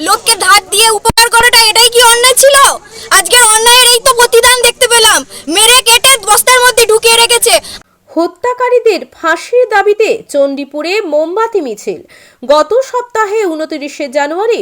লোককে ধার দিয়ে উপকার করাটা এটাই কি অন্যায় ছিল? আজকে অন্যায়ের এই তো প্রতিদান দেখতে পেলাম। মেরে কেটে বস্তার মধ্যে ঢুকিয়ে রেখেছে। হত্যাকারীদের ফাঁসির দাবিতে চণ্ডীপুরে মোমবাতি মিছিল। গত সপ্তাহে উনতিরিশে জানুয়ারি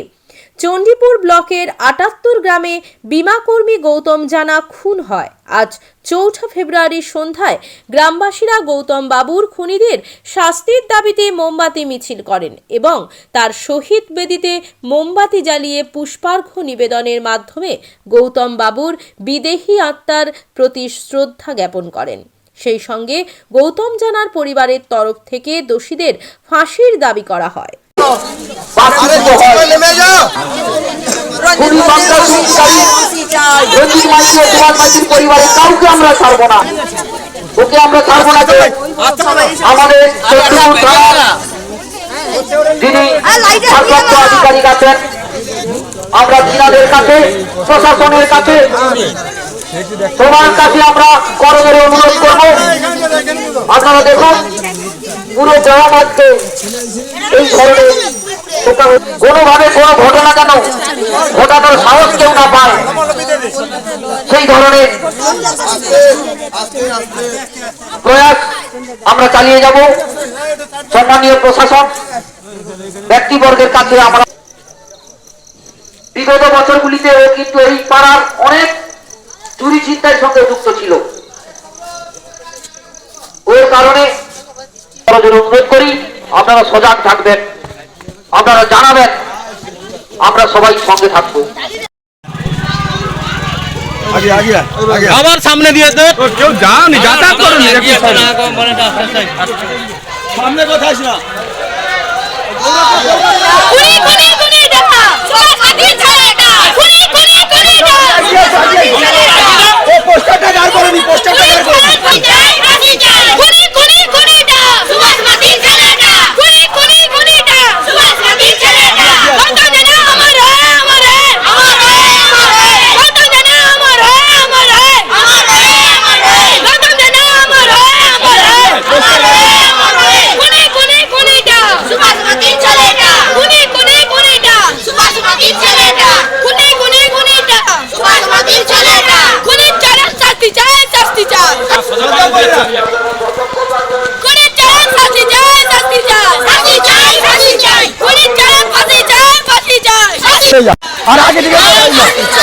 চণ্ডীপুর ব্লকের আটাত্তর গ্রামে বিমাকর্মী গৌতম জানা খুন হয়। আজ চৌঠা ফেব্রুয়ারি সন্ধ্যায় গ্রামবাসীরা গৌতম বাবুর খুনিদের শাস্তির দাবিতে মোমবাতি মিছিল করেন এবং তার শহীদ বেদিতে মোমবাতি জ্বালিয়ে পুষ্পার্ঘ্য নিবেদনের মাধ্যমে গৌতম বাবুর বিদেহী আত্মার প্রতি শ্রদ্ধা জ্ঞাপন করেন। সেই সঙ্গে গৌতম জানার পরিবারের তরফ থেকে দোষীদের ফাঁসির দাবি করা হয়। আরে নিচে নেমে যাও। খুনি সন্ত্রাসী রঞ্জিত মাইতি ও কুমার মাইতির পরিবারের কাউকে আমরা ছাড়বো না। ওকে আমরা ছাড়বো না যে আমাদের যিনি ভারপ্রাপ্ত আধিকারিক আছেন। আমরা তিনাদের কাছে প্রশাসনের কাছে তোমার কাছে আমরা করমের অনুরোধ করব। আপনারা দেখুন পুরো গ্রাম আজকে এই ধরনের কোনোভাবে কোনো ঘটনা কেন ঘটানোর সাহস কেউ না পায়। সেই ধরনের প্রয়াস আমরা চালিয়ে যাব। সম্মানীয় প্রশাসন ব্যক্তিবর্গের কাছে আমরা বিগত বছরগুলিতে ও কিন্তু এই পাড়ার অনেক চুরি চিন্তার সঙ্গে যুক্ত ছিল। ওর কারণে আপনাদের অনুরোধ করি আপনারা সজাগ থাকবেন আপনারা জানাবেন আমরা সবাই সঙ্গে থাকব। আবার সামনে দিয়ে দে। কেউ যাওনি যাতায়াত করুন সামনে কোথায় না খুনি খুনি খুনি দেখা সরস্বতী ছেলেটা খুনি খুনি খুনি ও পোস্টারটা দাঁড় করুন পোস্টারটা দাঁড় করুন খুনি খুনি খুনিটা সুভাষমতি ছেলেটা খুনি খুনি খুনিটা সুভাষমতি ছেলেটা কত জানা আমার হয় আমার হয় আমার হয় আমার হয় কত জানা আমার হয় আমার হয় আমার হয় আমার হয় কত জানা আমার হয় আমার হয় আমার হয় আমার হয় খুনি খুনি খুনিটা সুভাষমতি ছেলেটা খুনি খুনি খুনিটা সুভাষমতি ছেলেটা খুনি খুনি খুনিটা সুভাষমতি ছেলেটা খুনির চরম শাস্তি চাই শাস্তি চাই খুনির চরম শাস্তি চাই শাস্তি চাই শাস্তি চাই শাস্তি চাই খুনির চরম ফাঁসি চাই ফাঁসি চাই শাস্তি আর আগে দিকে যাই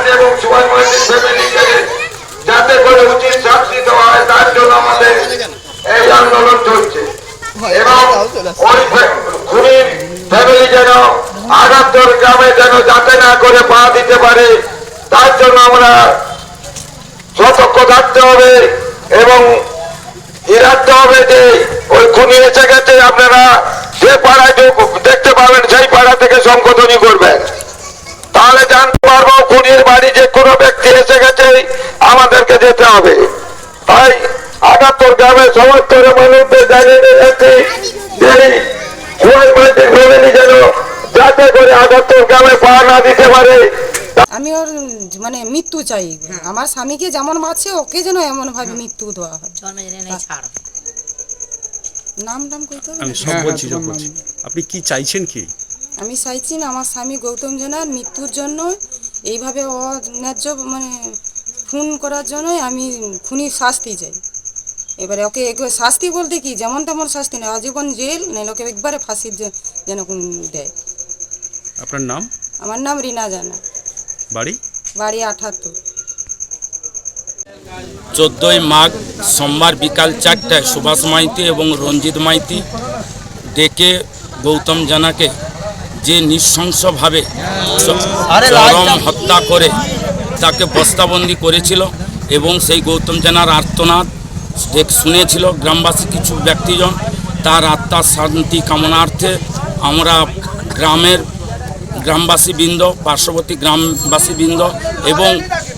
মাঝি এবং সুভাষ মাঝির ফ্যামিলিকে যাতে করে উচিত শাস্তি দেওয়া হয়, তার জন্য আমাদের এই আন্দোলন চলছে। এবং ওই খুনির ফ্যামিলি যেন আগাত্তর গ্রামে যেন যাতে না করে পা দিতে পারে, তার জন্য আমরা সতর্ক থাকতে হবে এবং ই রাখতে হবে যে ওই খুনি এসে গেছে, আপনারা যে পাড়ায় দেখতে পাবেন, সেই পাড়া থেকে সংশোধনী করবেন। তাহলে জানতে পারব খুনির বাড়ি যে কোনো ব্যক্তি এসে গেছে আমাদেরকে যেতে হবে। তাই আটাত্তর গ্রামের সমস্ত মানুষদের জানিয়ে যাচ্ছে ফ্যামিলি যেন যাতে করে আটাত্তর গ্রামে পা না দিতে পারে। আমি ওর মানে মৃত্যু চাই। আমার স্বামীকে যেমন মারছে ওকে যেন এমন ভাবে মৃত্যু দেওয়া হয়। নাম টাম করতে হবে? আমি সব বলছি সব বলছি। আপনি কি চাইছেন কি? আমি চাইছি না আমার স্বামী গৌতম জানার মৃত্যুর জন্য এইভাবে অন্যায্য মানে খুন করার জন্যই আমি খুনির শাস্তি চাই। এবারে ওকে একবার শাস্তি বলতে কি? যেমন তেমন শাস্তি না আজীবন জেল নাহলে ওকে একবারে ফাঁসির যেন দেয়। আপনার নাম? আমার নাম রিনা জানা। বাড়ি? বাড়ি আঠাত্তর। চোদ্দোই মাঘ সোমবার বিকাল চারটায় সুভাষ মাইতি এবং রঞ্জিত মাইতি ডেকে গৌতম জানাকে যে নৃশংসভাবে চরম হত্যা করে তাকে বস্তাবন্দি করেছিল এবং সেই গৌতম জানার আর্তনাদ দেখ শুনেছিল গ্রামবাসী কিছু ব্যক্তিজন তার আত্মার শান্তি কামনার্থে আমরা গ্রামের গ্রামবাসীবৃন্দ পার্শ্ববর্তী গ্রামবাসীবৃন্দ এবং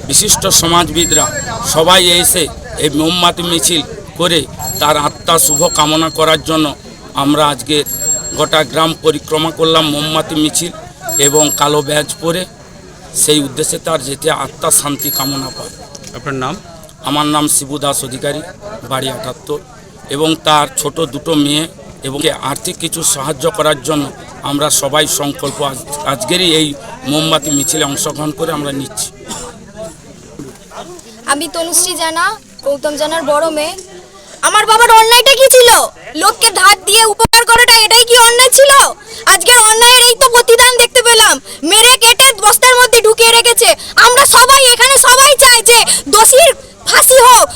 বিশিষ্ট সমাজবিদরা সবাই এসে এই মোমবাতি মিছিল করে তার আত্মা শুভ কামনা করার জন্য আমরা আজকে গোটা গ্রাম পরিক্রমা করলাম মোমবাতি মিছিল এবং কালো ব্যাজ পরে। সেই উদ্দেশ্যে তার যেতে আত্মা শান্তি কামনা পায়। আপনার নাম? আমার নাম শিবু দাস অধিকারী বাড়ি আটাত্তর। এবং তার ছোট দুটো মেয়ে এবং আর্থিক কিছু সাহায্য করার জন্য আমরা সবাই সংকল্প আজকেরই এই মোমবাতি মিছিলে অংশগ্রহণ করে আমরা নিচ্ছি। আমি তনুশ্রী জানা গৌতম জানার বড় মেয়ে। আমার বাবার অন্যায়টা কি ছিল? লোককে ধার দিয়ে উপকার করাটা এটাই কি অন্যায় ছিল? আজকের অন্যায়ের এই তো প্রতিদান দেখতে পেলাম। মেরে কেটে বস্তার মধ্যে ঢুকিয়ে রেখেছে। আমরা সবাই, এখানে সবাই চাই যে দোষীর ফাঁসি হোক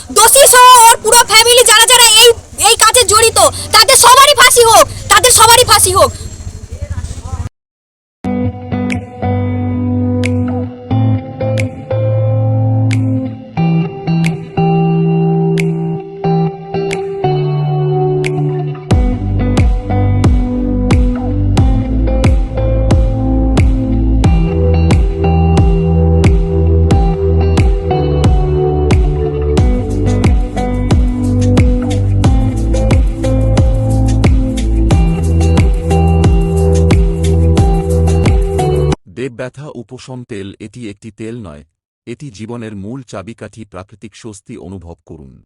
দেবব্যথা উপশম তেল, এটি একটি তেল নয়। এটি জীবনের মূল চাবিকাঠি, প্রাকৃতিক স্বস্তি অনুভব করুন।